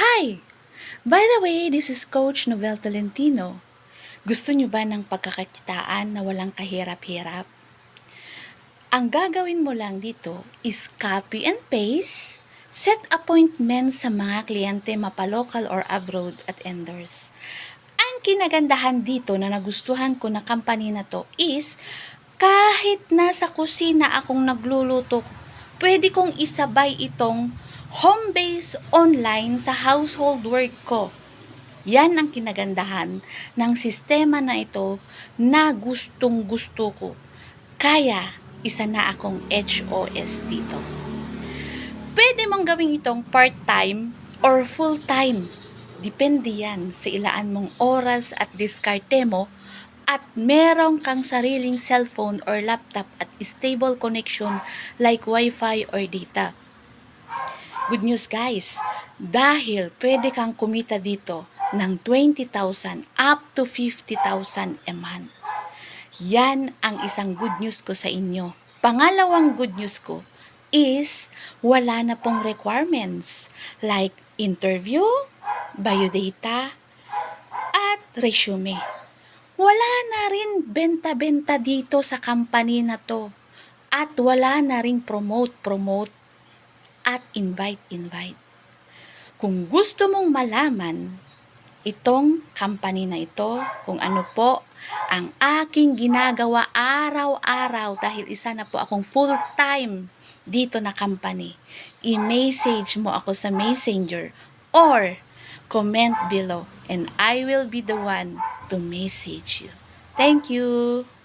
Hi! By the way, this is Coach Novel Tolentino. Gusto nyo ba ng pagkakakitaan na walang kahirap-hirap? Ang gagawin mo lang dito is copy and paste, set appointment sa mga kliyente mapalocal or abroad at endors. Ang kinagandahan dito na nagustuhan ko na company na to is kahit nasa kusina akong nagluluto, pwede kong isabay itong home base online sa household work ko. Yan ang kinagandahan ng sistema na ito na gustong gusto ko. Kaya, isa na akong HOS dito. Pwede mong gawin itong part-time or full-time. Depende yan sa ilaan mong oras at diskarte mo at meron kang sariling cellphone or laptop at stable connection like wifi or data. Good news guys, dahil pwede kang kumita dito ng 20,000 up to 50,000 a month. Yan ang isang good news ko sa inyo. Pangalawang good news ko is wala na pong requirements like interview, biodata, at resume. Wala na rin benta-benta dito sa company na to. At wala na rin promote-promote at invite-invite. Kung gusto mong malaman itong company na ito, kung ano po ang aking ginagawa araw-araw dahil isa na po akong full-time dito na company, i-message mo ako sa messenger or comment below and I will be the one to message you. Thank you!